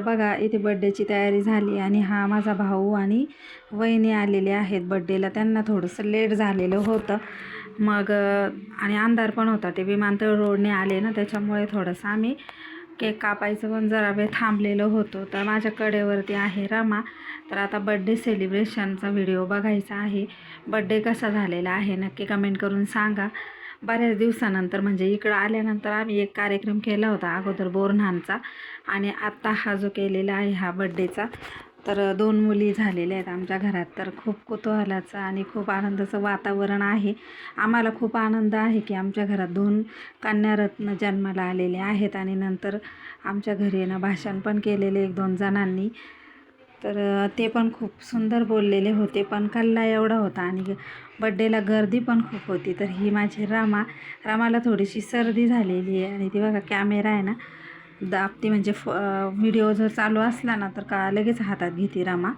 तर बघा इथे बड्डेची तयारी झाली आणि हा माझा भाऊ आणि वहिनी आलेले आहेत बड्डेला त्यांना थोडंसं लेट झालेलं होतं. मग आणि अंधार पण होता. ते विमानतळ रोडने आले ना त्याच्यामुळे थोडंसं आम्ही केक कापायचं पण जरा वेळ थांबलेलो होतो. तर माझ्या कडेवरती आहे रमा. तर आता बड्डे सेलिब्रेशनचा व्हिडिओ बघायचा आहे. बड्डे कसा झालेला आहे नक्की कमेंट करून सांगा. बऱ्याच दिवसानंतर म्हणजे इकडं आल्यानंतर आम्ही एक कार्यक्रम केला होता अगोदर बोरन्हानचा आणि आत्ता हा जो केलेला आहे हा बड्डेचा तर दोन मुली झालेल्या आहेत आमच्या घरात. तर खूप कुतूहलाचं आणि खूप आनंदाचं वातावरण आहे. आम्हाला खूप आनंद आहे की आमच्या घरात दोन कन्यारत्न जन्माला आलेले आहेत. आणि नंतर आमच्या घरी ना भाषण पण केलेले एक दोन जणांनी. तर ते पण खूप सुंदर बोललेले होते. पण कल्ला एवढा होता आणि बड्डेला गर्दी पण खूप होती. तर ही माझी रामा. रामाला थोडीशी सर्दी झालेली आहे. आणि ती बघा कॅमेरा आहे ना. दाबती म्हणजे फ व्हिडिओ जर चालू असला ना तर का लगेच हातात घेते रामा.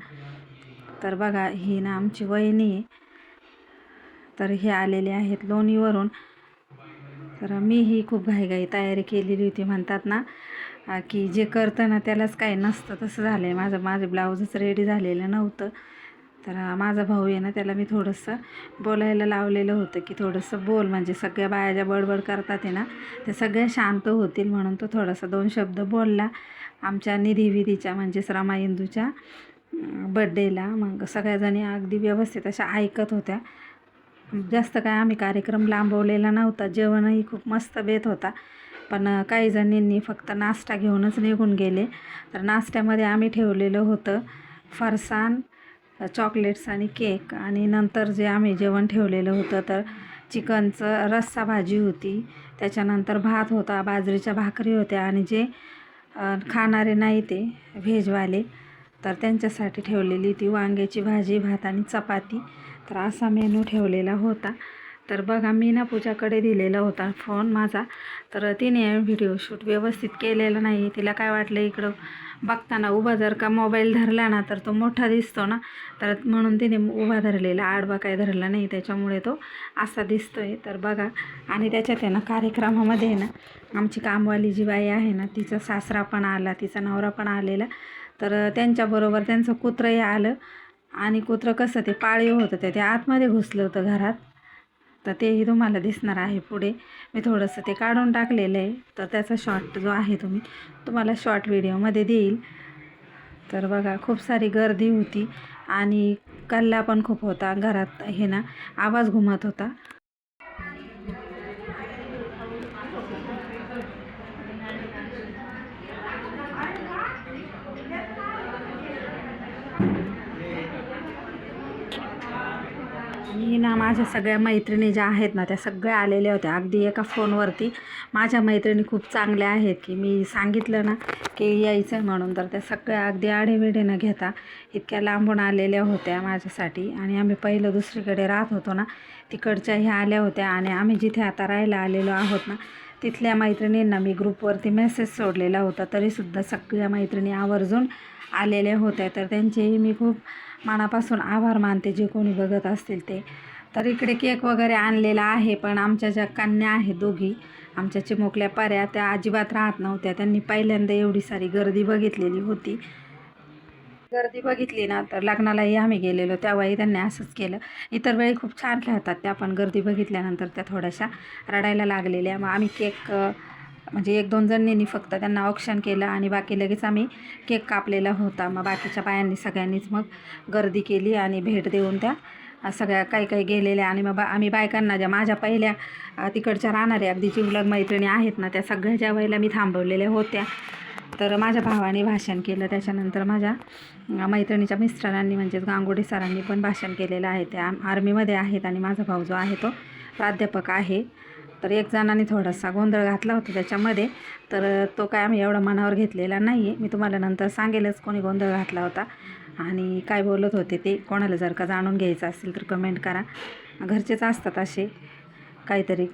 तर बघा ही ना आमची वहिनी आहे. तर हे आलेले आहेत लोणीवरून. तर मी ही खूप घाईघाई तयारी केलेली होती म्हणतात ना. की जे करतं ना त्यालाच काही नसतं तसं झालं आहे माझं माझं ब्लाऊजच रेडी झालेलं नव्हतं. तर माझा भाऊ आहे ना त्याला मी थोडंसं बोलायला लावलेलं होतं की थोडंसं बोल. म्हणजे सगळ्या बाया ज्या बडबड करतात आहे ना त्या सगळ्या शांत होतील म्हणून तो थोडासा दोन शब्द बोलला. आमच्या निधी विधीच्या म्हणजेच रमा इंदूच्या बड्डेला मग सगळ्याजणी अगदी व्यवस्थित अशा ऐकत होत्या. जास्त काय आम्ही कार्यक्रम लांबवलेला नव्हता. जेवणही खूप मस्त बेत होता. पण काही जणींनी फक्त नाश्ता घेऊनच निघून गेले. तर नाश्त्यामध्ये आम्ही ठेवलेलं होतं फरसाण चॉकलेट्स आणि केक. आणि नंतर जे आम्ही जेवण ठेवलेलं होतं तर चिकनचं रस्सा भाजी होती. त्याच्यानंतर भात होता बाजरीच्या भाकरी होत्या आणि जे खाणारे नाही ते व्हेजवाले तर त्यांच्यासाठी ठेवलेली ती वांग्याची भाजी भात आणि चपाती. तर असा मेनू ठेवलेला होता. तर बघा मी ना पूजाकडे दिलेला होता फोन माझा. तर तिने व्हिडिओ शूट व्यवस्थित केलेला नाही. तिला काय वाटलं इकडं बघताना उभा जर का मोबाईल धरला ना तर तो मोठा दिसतो ना. तर म्हणून तिने उभा धरलेला आडवा काय धरला नाही त्याच्यामुळे तो असा दिसतोय. तर बघा आणि त्याच्यात आहे ना कार्यक्रमामध्ये आहे ना आमची कामवाली जी बाई आहे ना तिचा सासरा पण आला तिचा नवरा पण आलेला. तर त्यांच्याबरोबर त्यांचं कुत्रंही आलं. आणि कुत्रं कसं ते पाळीव होतं ते आतमध्ये घुसलं होतं घरात. तर तेही तुम्हाला दिसणार आहे पुढे. मी थोडंसं ते काढून टाकलेलं आहे. तर त्याचा शॉर्ट जो आहे तुम्ही तुम्हाला शॉर्ट व्हिडिओमध्ये देईल. तर बघा खूप सारी गर्दी होती आणि कल्ला पण खूप होता घरात हे ना आवाज घुमत होता. ना माझ्या सगळ्या मैत्रिणी ज्या आहेत ना त्या सगळ्या आलेल्या होत्या. अगदी एका फोनवरती. माझ्या मैत्रिणी खूप चांगल्या आहेत की मी सांगितलं ना की यायचं आहे म्हणून. तर त्या सगळ्या अगदी आढेवेढे न घेता. इतक्या लांबून आलेल्या होत्या माझ्यासाठी. आणि आम्ही पहिलं दुसरीकडे राहत होतो ना तिकडच्या ह्या आल्या होत्या. आणि आम्ही जिथे आता राहायला आलेलो आहोत ना तिथल्या मैत्रिणींना मी ग्रुपवरती मेसेज सोडलेला होता. तरीसुद्धा सगळ्या मैत्रिणी आवर्जून आलेल्या होत्या. तर त्यांचेही मी खूप मनापासून आभार मानते. जे कोणी बघत असतील ते. तर इकडे केक वगैरे आणलेला आहे पण आमच्या ज्या कन्या आहेत दोघी आमच्या चिमुकल्या पर्या त्या अजिबात राहत नव्हत्या. त्यांनी पहिल्यांदा एवढी सारी गर्दी बघितलेली होती. गर्दी बघितली ना तर लग्नालाही आम्ही गेलेलो. तेव्हाही त्यांनी असंच केलं. इतर वेळी खूप छान खेळतात त्या पण गर्दी बघितल्यानंतर त्या थोड्याशा रडायला लागलेल्या. मग आम्ही केक म्हणजे एक दोन जणींनी फक्त त्यांना ऑप्शन केलं आणि बाकी लगेच आम्ही केक कापलेला होता. मग बाकीच्या बायांनी सगळ्यांनीच मग गर्दी केली आणि भेट देऊन त्या सगळ्या काही काही गेलेल्या आणि मग बा आम्ही बायकांना ज्या माझ्या पहिल्या तिकडच्या राहणाऱ्या अगदी जिवलग मैत्रिणी आहेत ना त्या सगळ्या ज्या वेळेला मी थांबवलेल्या होत्या. तर माझ्या भावाने भाषण केलं. त्याच्यानंतर माझ्या मैत्रिणीच्या मिस्टरांनी म्हणजेच गांगोडे सरांनी पण भाषण केलेलं आहे. त्या आर्मीमध्ये आहेत आणि माझा भाऊ जो आहे तो प्राध्यापक आहे. तर एक जणांनी थोडासा गोंधळ घातला होता त्याच्यामध्ये. तर तो काय आम्ही एवढा मनावर घेतलेला नाही आहे मी तुम्हाला नंतर सांगेलच कोणी गोंधळ घातला होता. आणि काय बोलत होते ते कोणाला जर का जाणून घ्यायचं असेल तर कमेंट करा. घरचेच असतात असे. काहीतरी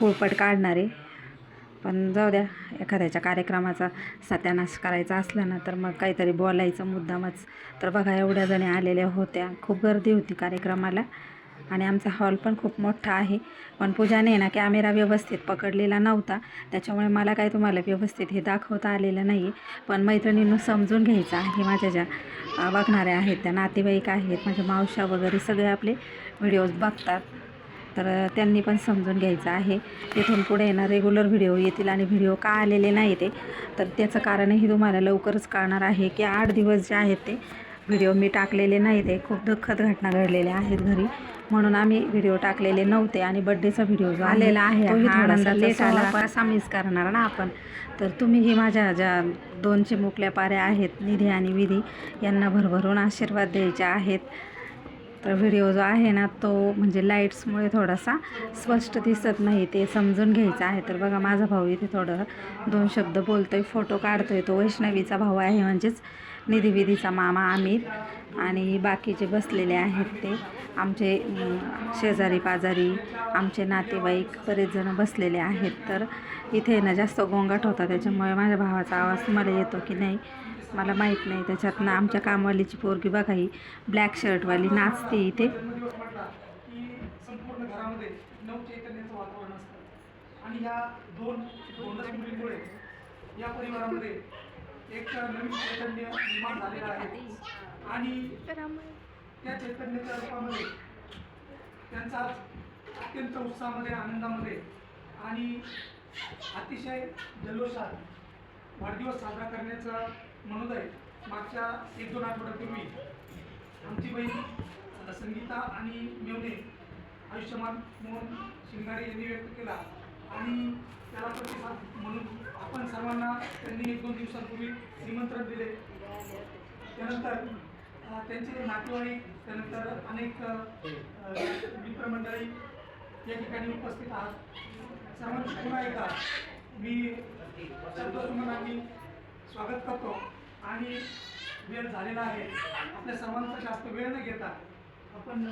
पोळपट काढणारे. पण जाऊ द्या एखाद्याच्या कार्यक्रमाचा सत्यानाश करायचा असला ना तर मग काहीतरी बोलायचं मुद्दामच. तर बघा एवढ्या जणी आलेल्या होत्या. खूप गर्दी होती कार्यक्रमाला. आणि आमचा हॉल पण खूप मोठा आहे. पण पूजाने ना कॅमेरा व्यवस्थित पकडलेला नव्हता. त्याच्यामुळे मला काय तुम्हाला व्यवस्थित हे दाखवता आलेलं नाही पण मैत्रिणींनो समजून घ्यायचं आहे. माझ्या ज्या बघणाऱ्या आहेत त्या नातेवाईक आहेत माझ्या मावशा वगैरे सगळे आपले व्हिडिओज बघतात. तर त्यांनी पण समजून घ्यायचं आहे. तिथून पुढे येणार रेग्युलर व्हिडिओ येतील आणि व्हिडिओ का आलेले नाही ते. तर त्याचं कारणही तुम्हाला लवकरच कळणार आहे की आठ दिवस जे आहेत ते व्हिडिओ मी टाकलेले नाही ते. खूप दुःखद घटना घडलेल्या आहेत घरी. म्हणून आम्ही व्हिडिओ टाकलेले नव्हते आणि बड्डेचा व्हिडिओ जो आलेला आहे. थोडासा लेट आला. पण असा मिस करणार ना आपण. तर तुम्हीही माझ्या ज्या दोन चिमुकल्या पाऱ्या आहेत निधी आणि विधी यांना भरभरून आशीर्वाद द्यायचे आहेत. तर व्हिडिओ जो आहे ना तो म्हणजे लाईट्समुळे थोडासा स्पष्ट दिसत नाही ते समजून घ्यायचं आहे. तर बघा माझा भाऊ इथे थोडं दोन शब्द बोलतोय फोटो काढतोय. तो वैष्णवीचा भाऊ आहे म्हणजेच निधी विधीचा मामा अमित आणि बाकीचे बसलेले आहेत ते. आमचे शेजारी पाजारी आमचे नातेवाईक बरेच जण बसलेले आहेत. तर इथे ना जास्त गोंगाट होता त्याच्यामुळे माझ्या भावाचा आवाज मला येतो की नाही मला माहीत नाही. त्याच्यातनं आमच्या कामवालीची पोरगी बघा ही ब्लॅक शर्टवाली नाचते इथे. आणि या दोन मुलींमुळे या परिवारामध्ये एक नवीन चैतन्य निर्माण झालेलं आहे. आणि त्या चैतन्याच्या रूपामध्ये त्यांचा अत्यंत उत्साहामध्ये आनंदामध्ये आणि अतिशय जल्लोषात वाढदिवस साजरा करण्याचा मनोदय मागच्या एक दोन आठवड्यापूर्वी आमची बहीण संगीता आणि मेवणे आयुष्यमान मोहन शिंगाडे यांनी व्यक्त केला आणि त्याला प्रतिसाद म्हणून आपण सर्वांना त्यांनी एक दोन दिवसांपूर्वी निमंत्रण दिले. त्यानंतर त्यांचे नातेवाईक त्यानंतर अनेक अ, मित्रमंडळी या ठिकाणी उपस्थित आहात. सर्वांचं पुन्हा एकदा मी शब्दसुमनांनी स्वागत करतो आणि वेळ झालेला आहे. आपल्या सर्वांचा जास्त वेळ न घेता आपण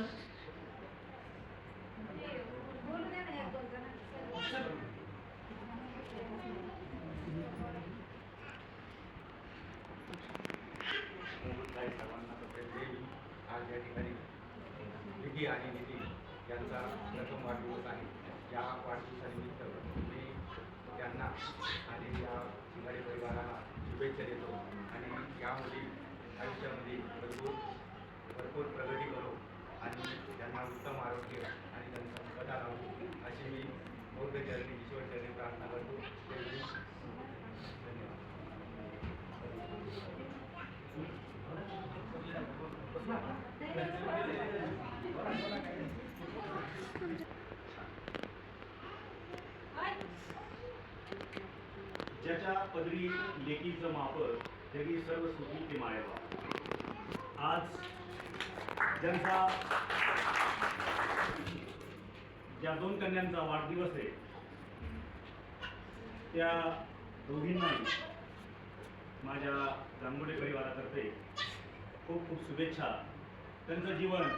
मुकुंदताई सर्वांना तसेच देवी आज या ठिकाणी निधी आणि निधी यांचा प्रथम वाढदिवस आहे. या वाढदिवसानिमित्त मी त्यांना आणि या शिंगाडे परिवाराला शुभेच्छा देतो आणि यामध्ये आयुष्यामध्ये भरपूर भरपूर प्रगती करो आणि त्यांना उत्तम आरोग्य आणि त्यांचा पदा लावू अशी मी बौद्ध चरणी ईश्वर चरणी प्रार्थना करतो. धन्यवाद. ज्याच्या पदरी लेकीचं मापर जगी सर्व सुखी ते मायबा आज ज्यांचा ज्या दोन कन्यांचा वाढदिवस आहे त्या दोघींनाही माझ्या जांभोडे परिवारातर्फे खूप खूप शुभेच्छा. त्यांचं जीवन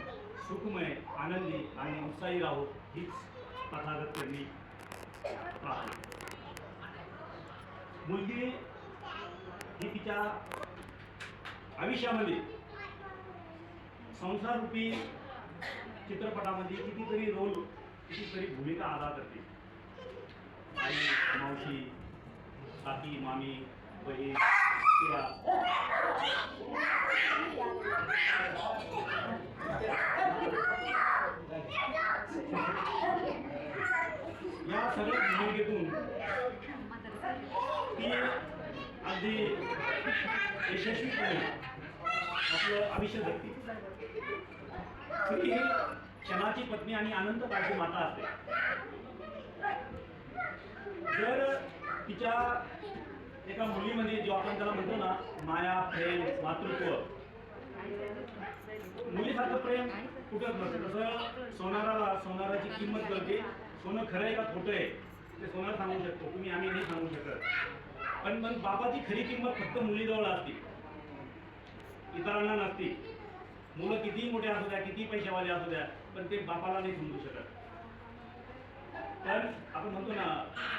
सुखमय आनंदी आणि उत्साही राहो हीच तथागत त्यांनी प्रार्थना मुलगी ही तिच्या आयुष्यामध्ये संसाररूपी चित्रपटामध्ये कितीतरी रोल कितीतरी भूमिका अदा करते. आई मावशी काकी मामी बहीण त्या या सगळ्या भूमिकेतून की अगदी यशस्वीपणे आपलं आयुष्य जगते स्त्री ही क्षणाची पत्नी आणि आनंद काळची माता असते. जर तिच्या एका मुलीमध्ये जो आपण त्याला म्हणतो ना माया प्रेम मातृत्व मुलीसारखं प्रेम कुठंच नसतं. तसं सोनाराला सोनाराची किंमत कळते. सोनं खरं आहे का खोटं आहे? ते सोनार सांगू शकतो. तुम्ही आम्ही नाही सांगू शकत. पण मग बापाची खरी किंमत फक्त मुलीजवळ असते. इतरांना नसते. मुलं कितीही मोठे असू द्या किती पैशावाले असू द्या पण ते बापाला नाही समजू शकत. तर आपण म्हणतो ना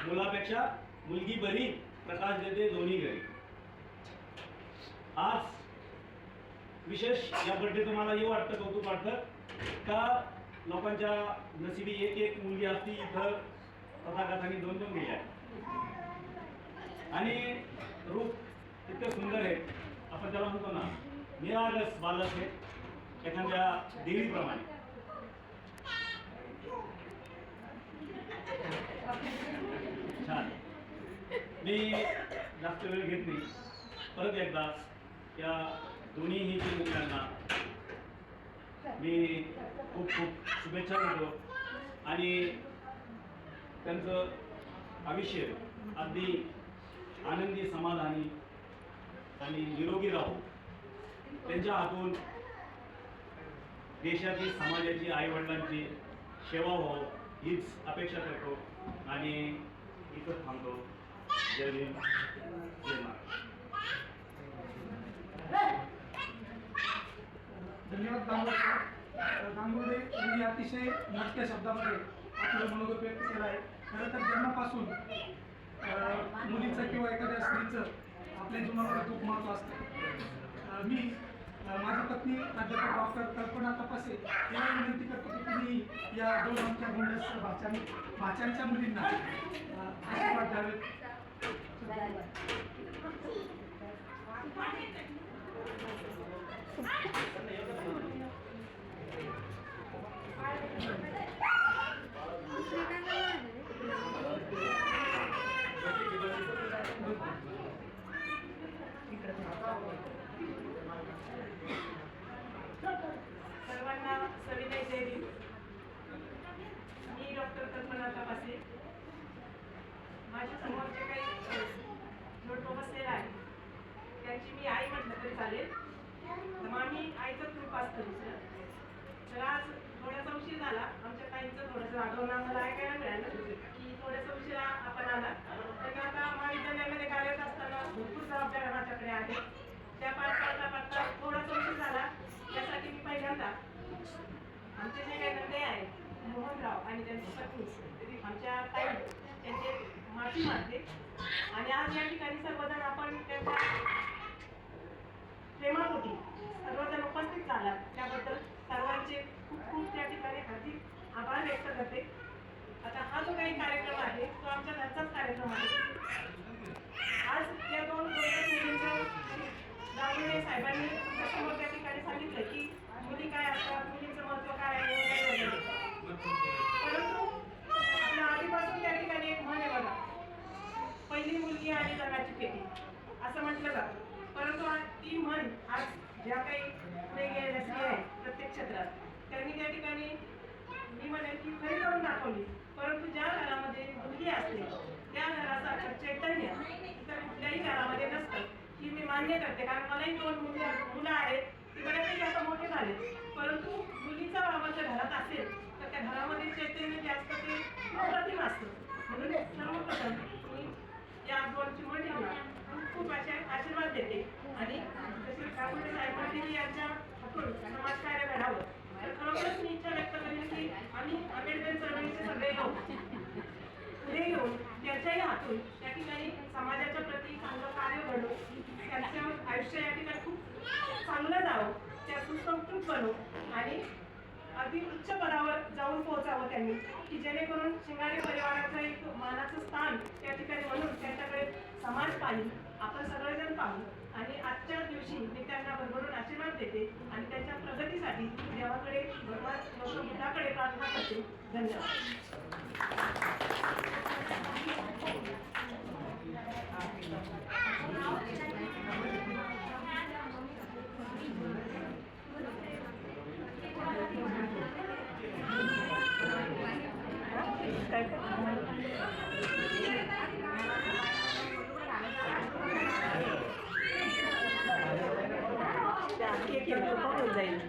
मुलापेक्षा मुलगी बरी प्रकाश देते दोन्ही घरी. आज विशेष या बर्थडे तुम्हाला हे वाटतं कौतुक वाटतं का? लोकांच्या नसिबी एक एक मुलगी असती इथं तथागतांनी दोन दोन गेल्या आणि रूप इतकं सुंदर आहे. आपण त्याला म्हणतो ना निरागस बालक आहे. एखाद्या देवीप्रमाणे. छान. मी जास्त वेळ घेत नाही. परत एकदा या दोन्हीही तीन मुलांना मी खूप खूप शुभेच्छा देतो. आणि त्यांचं आयुष्य अगदी आनंदी समाधानी आणि निरोगी राहू. त्यांच्या हातून देशाची समाजाची आईवडिलांची सेवा व्हावं हीच अपेक्षा करतो आणि इथं थांबतो. जय भीम. जय महाराज धन्यवाद दामोदर दामोदर यांनी अतिशय मोठ्या शब्दामध्ये आपलं मनोगत व्यक्त केला आहे खरं तर जन्मापासून मुलीचं किंवा एखाद्या स्त्रीचं आपल्या जीवनामध्ये खूप महत्त्व असतं. मी अं, माझी पत्नी प्राध्यापक डॉक्टर कल्पना तपासे यांना विनंती करतो की तुम्ही या दोन आमच्या गोंडस भाच्यां भाच्यांच्या मुलींना आशीर्वाद द्यावेत सर्वांना सविनय जय भीम मी डॉक्टर कल्पना तपासे माझ्यासमोर जे काही जोडपं बसलेलं आहे त्यांची मी आई म्हटलं तरी चालेल तर मग आम्ही आईचं कृप असतं दुसरं तर आज थोडासा उशीर झाला आमच्या ताईंचं थोडंसं रागवणं आम्हाला ऐकायला मिळालं की थोडंसं उशिरा आपण आला तर आता महाविद्यालयामध्ये कार्यरत असताना भरपूर जबाबदाऱ्या आहे. त्या पाठ पाडता पाडता थोडासा उशीर झाला. त्यासाठी मी पहिल्यांदा आमचे जे काही नंदे आहेत मोहनराव आणि त्यांची पत्नी आमच्या ताई त्यांचे माफी मागते आणि आज या ठिकाणी सर्वजण आपण त्यांच्या प्रेमापोटी सर्वजण उपस्थित झाला त्याबद्दल सर्वांचे खूप खूप त्या ठिकाणी हार्दिक आभार व्यक्त करते. आता हा जो काही कार्यक्रम आहे तो आमच्या घरचाच कार्यक्रम आहे. आज या दोन गोष्टी मुलींचं साहेबांनी समोर त्या ठिकाणी सांगितलं की मुली काय असतात मुलींचं महत्त्व काय आहे वगैरे वगैरे परंतु आपल्या आधीपासून त्या ठिकाणी एक म्हण आहे बघा पहिली मुलगी आणि जगाची पेटी असं म्हटलं जातं परंतु आज ती म्हण आज ज्या काही पुढे गेलेल्या स्त्रिया आहेत प्रत्येक क्षेत्रात त्यांनी त्या ठिकाणी मी म्हणेन की खरी करून दाखवली परंतु ज्या घरामध्ये मुलगी असते त्या घरासारखं चैतन्य इतर कुठल्याही घरामध्ये नसतं ही मी मान्य करते. कारण मलाही दोन मुली मुलं आहेत. ती बऱ्यापैकी आता मोठे झाले परंतु मुलीचा बाबा जर घरात असेल तर त्या घरामध्ये चैतन्य जे असतं ते अप्रतिम असतं. म्हणून सर्वप्रथम मी या दोनची मंडळीला खूप असे आशीर्वाद देते. आणि जसे ठाकूर साहेब पाटील यांच्या हातून समाजकार्य घडावं तर खरोखरच मी इच्छा व्यक्त करेन की आम्ही आंबेडकर चळवळीचे सगळे लोक पुढे घेऊन त्याच्याही हातून त्या ठिकाणी समाजाच्या प्रती चांगलं कार्य घडवून त्यांचं आयुष्य या ठिकाणी खूप चांगलं जावं त्या सुसंस्कृत बनवू आणि अगदी उच्च पदावर जाऊन पोहोचावं त्यांनी की जेणेकरून शिंगाडे परिवाराचं एक मानाचं स्थान त्या ठिकाणी म्हणून त्यांच्याकडे समाज पाहिजे. आपण सगळेजण पाहू आणि आजच्या दिवशी मी त्यांना भरभरून आशीर्वाद देते आणि त्यांच्या प्रगतीसाठी देवाकडे भगवान बुद्धाकडे प्रार्थना करते. धन्यवाद. एक एक होऊन जाईल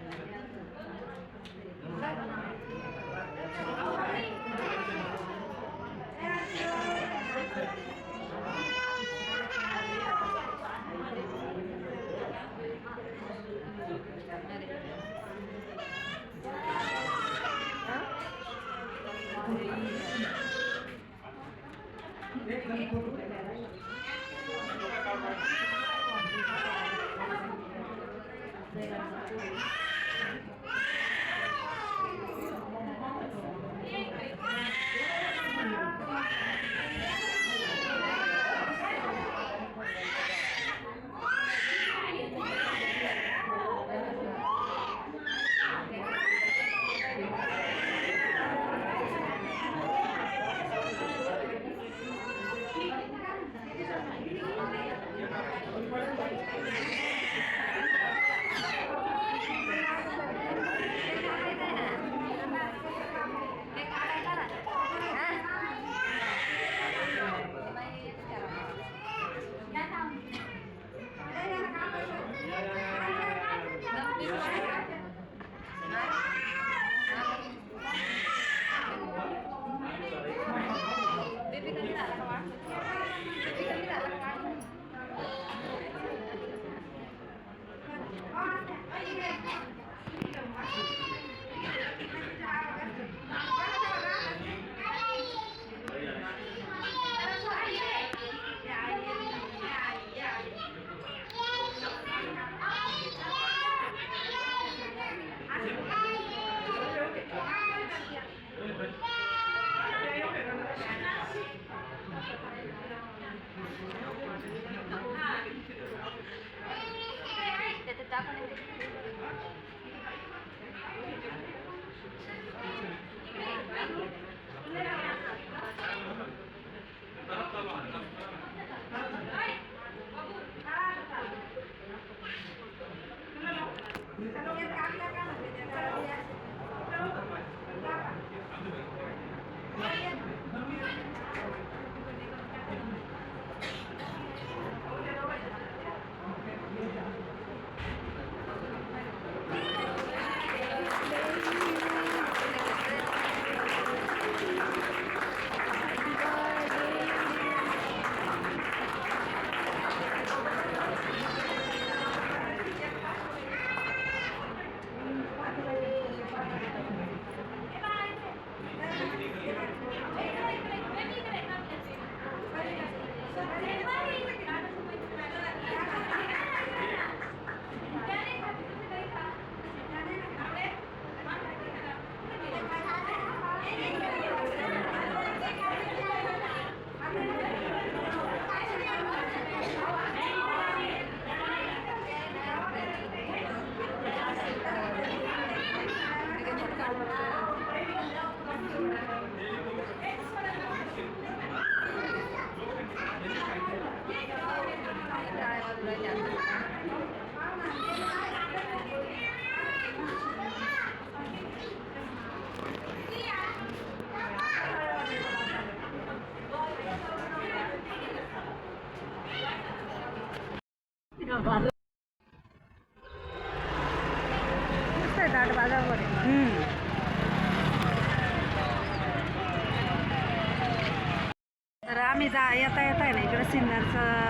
तर आम्ही जा येता येता आहे ना इकडं सिन्नरचं.